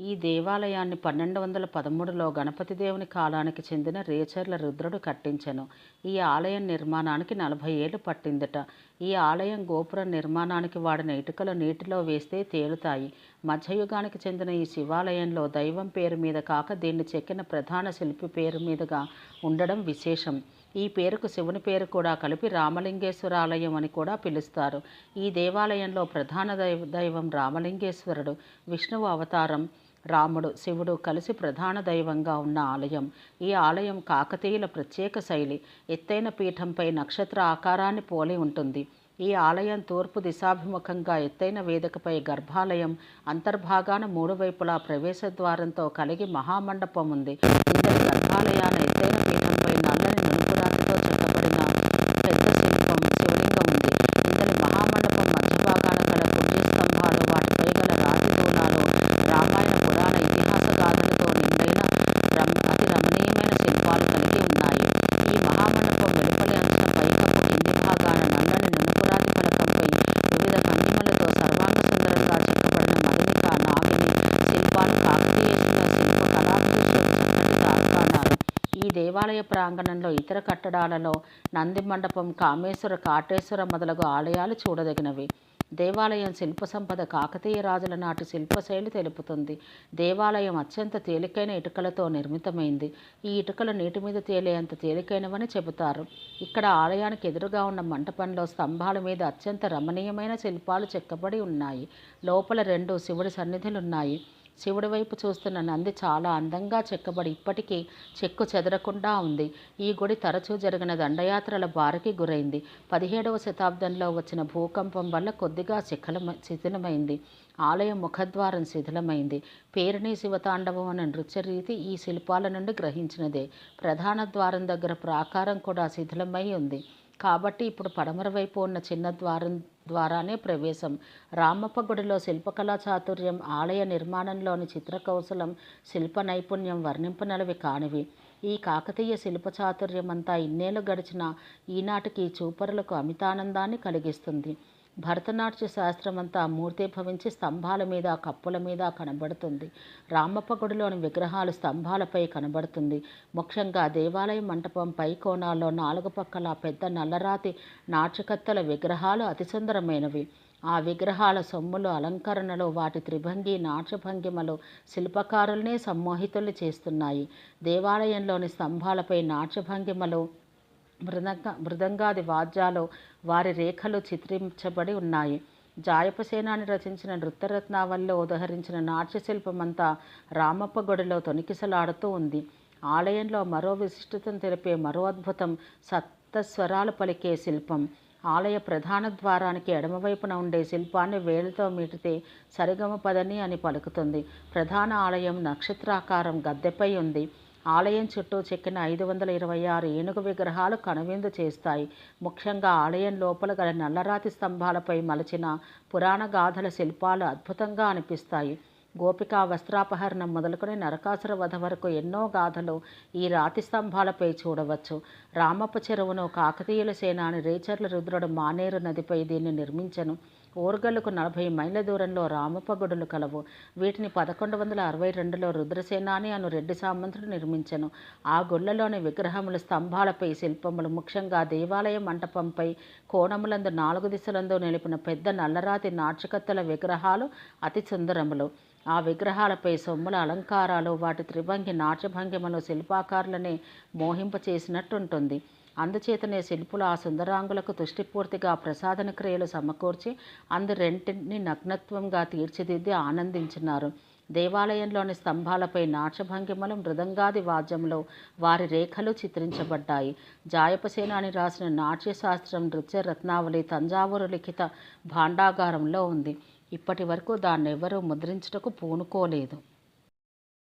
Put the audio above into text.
ఈ దేవాలయాన్ని పన్నెండు వందల పదమూడులో గణపతి దేవుని కాలానికి చెందిన రేచర్ల రుద్రుడు కట్టించెను. ఈ ఆలయం నిర్మాణానికి నలభై ఏళ్ళు పట్టిందట. ఈ ఆలయం గోపురం నిర్మాణానికి వాడిన ఇటుకలు నీటిలో వేస్తే తేలుతాయి. మధ్యయుగానికి చెందిన ఈ శివాలయంలో దైవం పేరు మీద కాక దీన్ని చెక్కిన ప్రధాన శిల్పి పేరు మీదుగా ఉండడం విశేషం. ఈ పేరుకు శివుని పేరు కూడా కలిపి రామలింగేశ్వర ఆలయం అని కూడా పిలుస్తారు. ఈ దేవాలయంలో ప్రధాన దైవ దైవం రామలింగేశ్వరుడు. విష్ణువు అవతారం రాముడు శివుడు కలిసి ప్రధాన దైవంగా ఉన్న ఆలయం. ఈ ఆలయం కాకతీయుల ప్రత్యేక శైలి. ఎత్తైన పీఠంపై నక్షత్ర ఆకారాన్ని పోలి ఉంటుంది. ఈ ఆలయం తూర్పు దిశాభిముఖంగా ఎత్తైన వేదికపై గర్భాలయం అంతర్భాగాన మూడు వైపులా ప్రవేశ ద్వారంతో కలిగి మహామండపం ఉంది. దేవాలయ ప్రాంగణంలో ఇతర కట్టడాలలో నంది మండపం కామేశ్వర కాటేశ్వర మొదలగు ఆలయాలు చూడదగినవి. దేవాలయం శిల్ప సంపద కాకతీయ రాజుల నాటి శిల్పశైలి తెలుపుతుంది. దేవాలయం అత్యంత తేలికైన ఇటుకలతో నిర్మితమైంది. ఈ ఇటుకలు నీటి మీద తేలేంత తేలికైనవని చెబుతారు. ఇక్కడ ఆలయానికి ఎదురుగా ఉన్న మంటపంలో స్తంభాల మీద అత్యంత రమణీయమైన శిల్పాలు చెక్కబడి ఉన్నాయి. లోపల రెండు శివుడి సన్నిధులున్నాయి. శివుడి వైపు చూస్తున్న నంది చాలా అందంగా చెక్కబడి ఇప్పటికీ చెక్కు చెదరకుండా ఉంది. ఈ గుడి తరచూ జరిగిన దండయాత్రల బారికి గురైంది. పదిహేడవ శతాబ్దంలో వచ్చిన భూకంపం వల్ల కొద్దిగా శిఖలమ శిథిలమైంది. ఆలయం ముఖద్వారం శిథిలమైంది. పేరుని శివతాండవం అనే నృత్యరీతి ఈ శిల్పాల నుండి గ్రహించినదే. ప్రధాన ద్వారం దగ్గర ప్రాకారం కూడా శిథిలమై ఉంది. కాబట్టి ఇప్పుడు పడమర వైపు ఉన్న చిన్న ద్వారం ద్వారానే ప్రవేశం. రామప్ప గుడిలో శిల్పకళా చాతుర్యం ఆలయ నిర్మాణంలోని చిత్రకౌశలం శిల్ప నైపుణ్యం వర్ణింపనలవి కానివి. ఈ కాకతీయ శిల్ప చాతుర్యం అంతా ఇన్నేళ్ళు గడిచిన ఈనాటికి చూపరులకు అమితానందాన్ని కలిగిస్తుంది. భరతనాట్య శాస్త్రం అంతా మూర్తీభవించి స్తంభాల మీద కప్పుల మీద కనబడుతుంది. రామప్ప గుడిలోని విగ్రహాలు స్తంభాలపై కనబడుతుంది. ముఖ్యంగా దేవాలయం మంటపం పై కోణాల్లో నాలుగు పక్కల పెద్ద నల్లరాతి నాట్యకత్తల విగ్రహాలు అతి సుందరమైనవి. ఆ విగ్రహాల సొమ్ములు అలంకరణలు వాటి త్రిభంగి నాట్యభంగిమలు శిల్పకారుల్నే సమ్మోహితులు చేస్తున్నాయి. దేవాలయంలోని స్తంభాలపై నాట్యభంగిమలు మృదంగ మృదంగాది వాద్యాలు వారి రేఖలు చిత్రించబడి ఉన్నాయి. జాయపసేనాని రచించిన నృత్యరత్నావల్లో ఉదహరించిన నాట్యశిల్పమంతా రామప్ప గుడిలో తొనికిసలాడుతూ ఉంది. ఆలయంలో మరో విశిష్టతను తెలిపే మరో అద్భుతం సప్తస్వరాలు పలికే శిల్పం. ఆలయ ప్రధాన ద్వారానికి ఎడమవైపున ఉండే శిల్పాన్ని వేలితో మీటితే సరిగమ పదని అని పలుకుతుంది. ప్రధాన ఆలయం నక్షత్రాకారం గద్దెపై ఉంది. ఆలయం చుట్టూ చెక్కిన ఐదు వందల ఇరవై ఆరు ఏనుగు విగ్రహాలు కనువిందు చేస్తాయి. ముఖ్యంగా ఆలయం లోపల గల నల్లరాతి స్తంభాలపై మలచిన పురాణ గాథల శిల్పాలు అద్భుతంగా అనిపిస్తాయి. గోపికా వస్త్రాపహరణం మొదలుకొని నరకాసుర వధ వరకు ఎన్నో గాథలు ఈ రాతి స్తంభాలపై చూడవచ్చు. రామప్ప చెరువును కాకతీయుల సేనాని రేచర్ల రుద్రుడు మానేరు నదిపై దీన్ని నిర్మించను. ఓర్గల్లుకు నలభై మైళ్ళ దూరంలో రామప్ప గుడులు కలవు. వీటిని పదకొండు వందల అరవై రెండులో రుద్రసేనాని అను రెడ్డి సామంతుడు నిర్మించను. ఆ గుళ్ళలోని విగ్రహములు స్తంభాలపై శిల్పములు ముఖ్యంగా దేవాలయ మంటపంపై కోణములందు నాలుగు దిశలందు నిలిపిన పెద్ద నల్లరాతి నాట్యకత్తెల విగ్రహాలు అతి సుందరములు. ఆ విగ్రహాలపై సొమ్ముల అలంకారాలు వాటి త్రిభంగి నాట్యభంగిమలు శిల్పాకారులనే మోహింపచేసినట్టుంటుంది అందుచేతనే శిల్పులు ఆ సుందరాంగులకు తుష్టిపూర్తిగా ప్రసాదన క్రియలు సమకూర్చి అందు రెంటిని నగ్నత్వంగా తీర్చిదిద్ది ఆనందించినారు. దేవాలయంలోని స్తంభాలపై నాట్యభంగిమలు మృదంగాది వాద్యంలో వారి రేఖలు చిత్రించబడ్డాయి. జాయపసేనాని రాసిన నాట్యశాస్త్రం నృత్య రత్నావళి తంజావూరు లిఖిత భాండాగారంలో ఉంది. ఇప్పటి వరకు దాన్నెవ్వరూ ముద్రించుటకు పూనుకోలేదు.